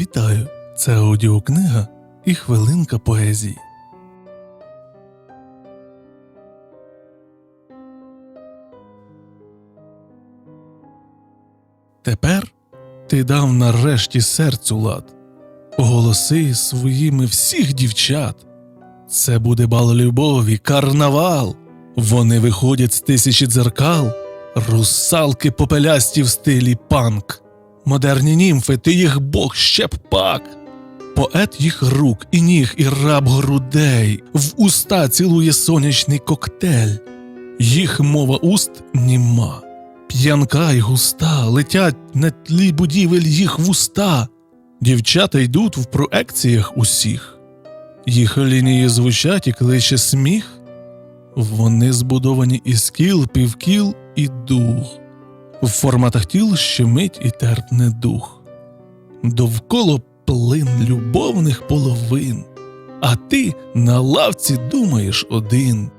Вітаю! Це аудіокнига і хвилинка поезії. Тепер ти дав нарешті серцю лад, оголоси своїми всіх дівчат. Це буде бал любові, карнавал. Вони виходять з тисячі дзеркал, русалки попелясті в стилі панк. Модерні німфи, ти їх бог ще б пак. Поет їх рук і ніг, і раб грудей, в уста цілує сонячний коктейль. Їх мова уст німа, п'янка й густа, летять на тлі будівель їх вуста. Дівчата йдуть в проекціях усіх. Їх лінії звучать і кличе сміх. Вони збудовані із кіл, півкіл і дух. В форматах тіл щемить і терпне дух. Довкола плин любовних половин, а ти на лавці думаєш один.